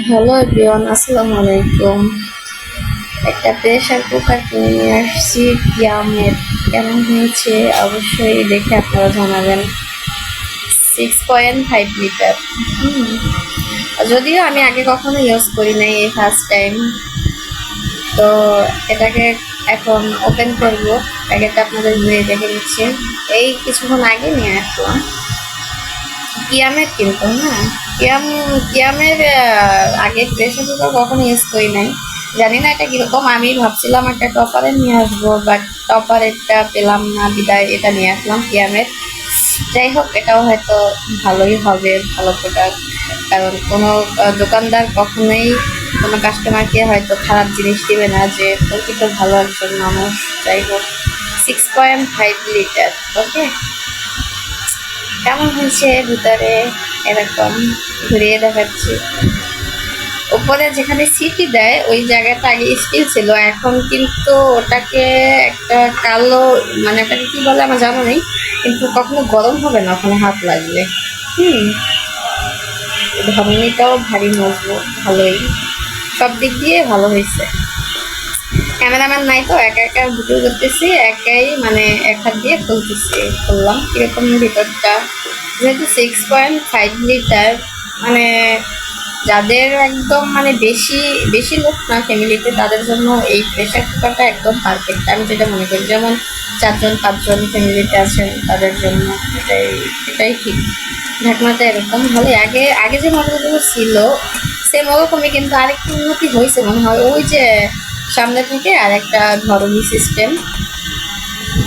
Hello everyone, আসসালামু আলাইকুম। একটা প্রেশার কুকার কিনে নিয়ে আসছি কিয়ামের কেমন হয়েছে? অবশ্যই দেখে আপনারা জানাবেন। সিক্স পয়েন্ট ফাইভ লিটার যদিও আমি আগে কখনো ইউজ করি নাই এই ফার্স্ট টাইম তো এটাকে এখন ওপেন করব। প্যাকেটটা আপনাদের ঘুরে দেখে নিচ্ছি। এই কিছুক্ষণ আগে নিয়ে আসলাম। কিয়ামের কিন্তু হ্যাঁ? কিয়াম, কিয়ামের আগে প্রেশার কুকার কখনো ইউজ করি নাই। জানি না এটা কীরকম, আমি ভাবছিলাম একটা টপারের নিয়ে আসব বাট টপারেরটা পেলাম না, বিদায় এটা নিয়ে আসলাম কিয়ামের। যাই হোক, এটাও হয়তো ভালোই হবে, ভালো প্রোডাক্ট কারণ কোনো দোকানদার কখনোই কোনো কাস্টমারকে হয়তো খারাপ জিনিস দিবে না যে প্রকৃত ভালো একজন মানুষ? যাই হোক six point five litre okay কেমন হয়েছে ভিতরে? এরকম ঘুরিয়ে দেখাচ্ছি। উপরে যেখানে সিটি দেয়, ওই জায়গাটা আগে স্টিল ছিল। এখন কিন্তু ওটাকে একটা কালো মানে ওটাকে কি বলে আমার জানা নেই, কিন্তু কখনো গরম হবে না, ওখানে হাত লাগলে হুম। ধরনীটাও ভারী মজবুত, ভালোই। সব দিক দিয়ে ভালো হয়েছে। ক্যামেরাম্যান নাই তো, একা একা ভিডিও করতেছি, একাই মানে এক হাত দিয়ে খুলতেছি। খুললাম, কীরকম ভিতরটা। যেহেতু সিক্স পয়েন্ট ফাইভ লিটার মানে যাদের একদম মানে বেশি বেশি লোক না ফ্যামিলিতে তাদের জন্য এই প্রেশার কুকারটা একদম পারফেক্ট আমি যেটা মনে করি, যেমন চারজন, পাঁচজন ফ্যামিলিতে আছেন, তাদের জন্য এটাই এটাই ঠিক। ঢাকনাটা এরকম। ভালো, আগে আগে যে মডেলগুলো ছিল সেম ওরকমই, কিন্তু আরেকটু উন্নতি হয়েছে মনে হয়। ওই যে সামনে থেকে আর একটা ধরনী সিস্টেম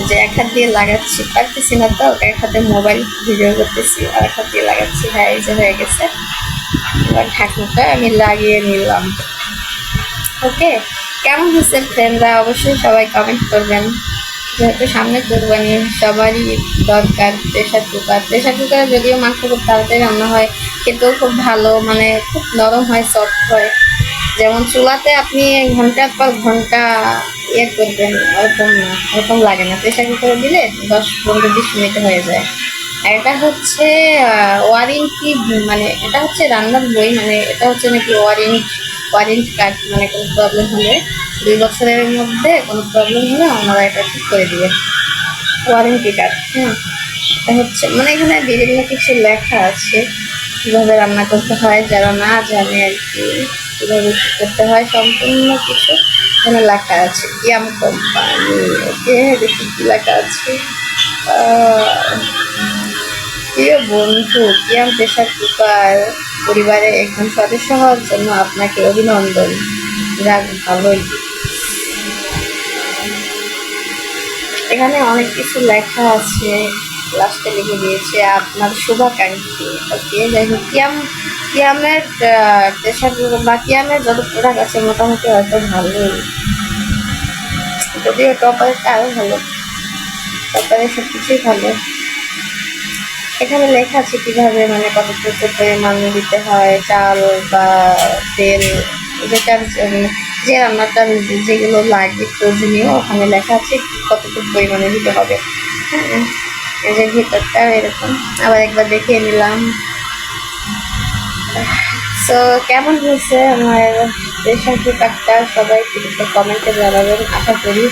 যে এক হাত দিয়ে লাগাচ্ছি, পারতেছি না তো এক হাতে মোবাইল ভিডিও করতেছি আর এক হাত দিয়ে লাগাচ্ছি হ্যাঁ এই যে হয়ে গেছে। এবার ঠাকুরটা আমি লাগিয়ে নিলাম। ওকে, কেমন হয়েছে ফ্রেন্ডরা অবশ্যই সবাই কমেন্ট করবেন। যেহেতু সামনে কোরবানি, সবারই দরকার প্রেশার কুকার। প্রেশার কুকারে যদিও মাংস খুব তাড়াতাড়ি রান্না হয়, খেতেও খুব ভালো মানে খুব নরম হয় সফট হয়। যেমন চুলাতে আপনি ঘণ্টার পর ঘণ্টা ইয়ে করবেন, ওরকম না, ওরকম লাগে না। প্রেশার কুকারে দিলে দশ পনেরো বিশ মিনিটে হয়ে যায়। এটা হচ্ছে ওয়ারেন্টি মানে এটা হচ্ছে রান্নার বই মানে এটা হচ্ছে নাকি ওয়ারেন্টি ওয়ারেন্টি কার্ড মানে কোনো প্রবলেম হলে দুই বছরের মধ্যে কোনো প্রবলেম হলে ওনারা এটা ঠিক করে দিবে। ওয়ারেন্টি কার্ড হ্যাঁ এটা হচ্ছে মানে এখানে বিভিন্ন কিছু লেখা আছে, কীভাবে রান্না করতে হয়, যারা না জানে আর কি। কীভাবে করতে হয় সম্পূর্ণ কিছু এখানে লেখা আছে। কিয়াম কোম্পানি, ওকে দেখি কী লেখা আছে? প্রিয় বন্ধু কিয়াম প্রেশার কুকার, পরিবারের একজন সদস্য হওয়ার জন্য আপনাকে অভিনন্দন। যাক, ভালোই। এখানে অনেক কিছু লেখা আছে। লাস্টে লিখে দিয়েছে আপনার শুভাকাঙ্ক্ষী। ওকে যাই হোক কিয়াম কিয়ামের প্রেশার বা কিয়ামের যত প্রোডাক্ট আছে মোটামুটি হয়তো ভালোই। যদিও টপারেরটা আরও ভালো। টপারের সব কিছুই ভালো। এখানে লেখা আছে কীভাবে মানে কত কতটুকু পরিমাণ দিতে হয় চাল বা তেল উম, যে রান্নাটার যেগুলো লাগে প্রয়োজনীয় ওখানে লেখা আছে কতটুকু পরিমাণে দিতে হবে। হ্যাঁ এই যে ভিতরটা এরকম। আবার একবার দেখিয়ে নিলাম। সো কেমন হয়েছে আমার প্রেশার কুকারটা সবাই একটু কমেন্টে জানাবেন, আশা করি।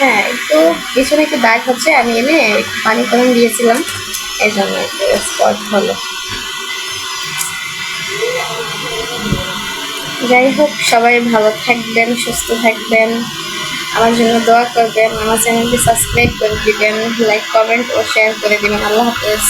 হ্যাঁ একটু পিছনে একটু দাগ হচ্ছে, আমি এনে পানি গরম দিয়েছিলাম। এই জন্য স্পট হলো। যাই হোক, সবাই ভালো থাকবেন, সুস্থ থাকবেন। আমার জন্য দোয়া করবেন, আমার চ্যানেলটি সাবস্ক্রাইব করে দিবেন লাইক কমেন্ট ও শেয়ার করে দিবেন। আল্লাহ হাফেজ।